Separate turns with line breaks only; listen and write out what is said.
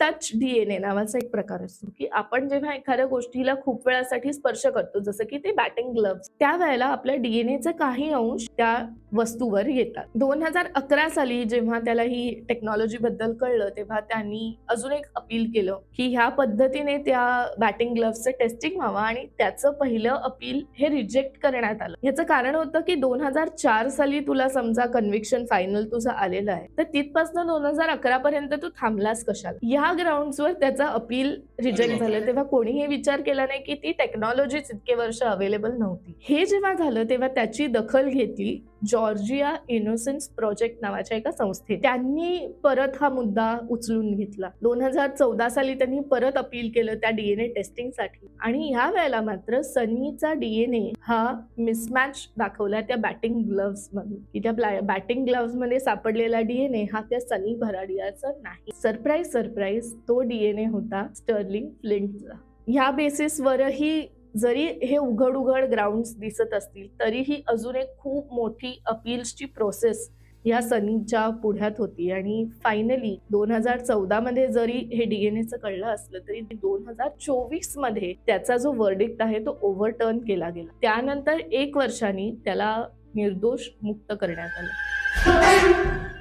Touch DNA नावाचा एक प्रकार असतो की आपण जेव्हा एखाद्या गोष्टीला खूप वेळासाठी स्पर्श करतो जसं की ते बॅटिंग ग्लव्स त्यावेळेला आपल्या डीएनएचे काही अंश त्या वस्तूवर येतात. दोन हजार अकरा साली जेव्हा त्याला ही टेक्नॉलॉजी बद्दल कळलं तेव्हा त्यांनी अजून एक अपील केलं की ह्या पद्धतीने त्या बॅटिंग ग्लव्सचं टेस्टिंग व्हावं आणि त्याचं पहिलं अपील हे रिजेक्ट करण्यात आलं. याचं कारण होतं की दोन हजार चार साली तुला समजा कन्व्हिक्शन फायनल तुझं आलेलं आहे तर तिथपासून दोन हजार अकरा पर्यंत तू थांबलास कशाला? या ग्राउंड्सवर त्याचं अपील रिजेक्ट झालं. तेव्हा कोणीही विचार केला नाही की ती टेक्नॉलॉजीच इतके वर्ष अवेलेबल नव्हती. हे जेव्हा झालं तेव्हा त्याची दखल घेतली. जॉर्जिया इनोसेन्स प्रोजेक्ट नावाच्या एका संस्थेत. त्यांनी परत हा मुद्दा उचलून घेतला. दोन हजार चौदा साली त्यांनी परत अपील केलं त्या डीएनए टेस्टिंगसाठी. आणि ह्या वेळेला मात्र सनीचा डीएनए हा मिसमॅच दाखवला त्या बॅटिंग ग्लव्स मधून. की त्या बॅटिंग ग्लव्समध्ये सापडलेला डीएनए हा त्या सनी भराडियाचा नाही. सरप्राईज सरप्राईज तो डीएनए होता स्टर्लिंग फ्लिंटचा. ह्या बेसिसवरही जरी हे उघड उघड ग्राउंड दिसत असतील तरीही अजून एक खूप मोठी अपील्सची प्रोसेस या सनीच्या पुढ्यात होती. आणि फायनली दोन हजार चौदा मध्ये जरी हे डीएनएचं कळलं असलं तरी दोन हजार चोवीसमध्ये त्याचा जो वर्डिक्ट आहे तो ओव्हरटर्न केला गेला. त्यानंतर एक वर्षांनी त्याला निर्दोष मुक्त करण्यात आलं.